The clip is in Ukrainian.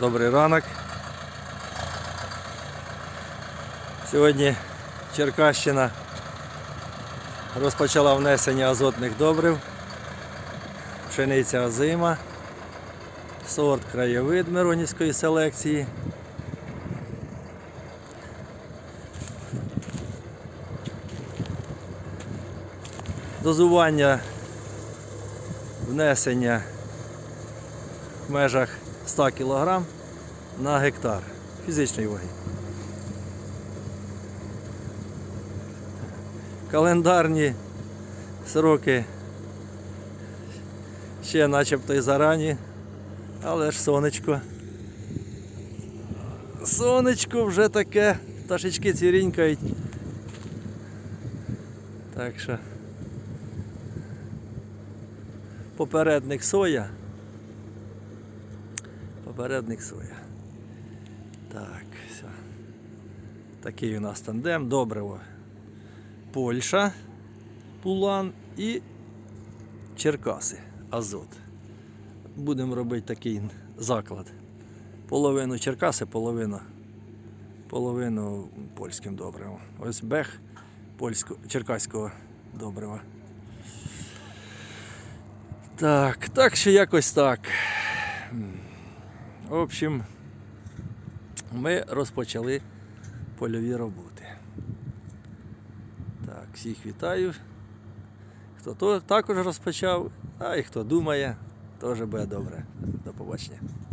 Добрий ранок. Сьогодні Черкащина розпочала внесення азотних добрив. Пшениця озима, сорт краєвид Миронівської селекції. Дозування внесення в межах 100 кг на гектар фізичної ваги. Календарні сроки ще начебто і зарані, але ж сонечко. Сонечко вже таке, пташечки цвірінькають. Так що попередник соя. Попередник соя. Так, все. Такий у нас тандем, добриво. Польща, Пулан і Черкаси, Азот. Будемо робити такий заклад. Половину Черкаси, половину, половину польським добривом. Ось бех польсько, черкаського добрива. Так, так що якось так. В общем, ми розпочали польові роботи. Так, всіх вітаю. Хто то також розпочав, а і хто думає, теж буде добре. До побачення.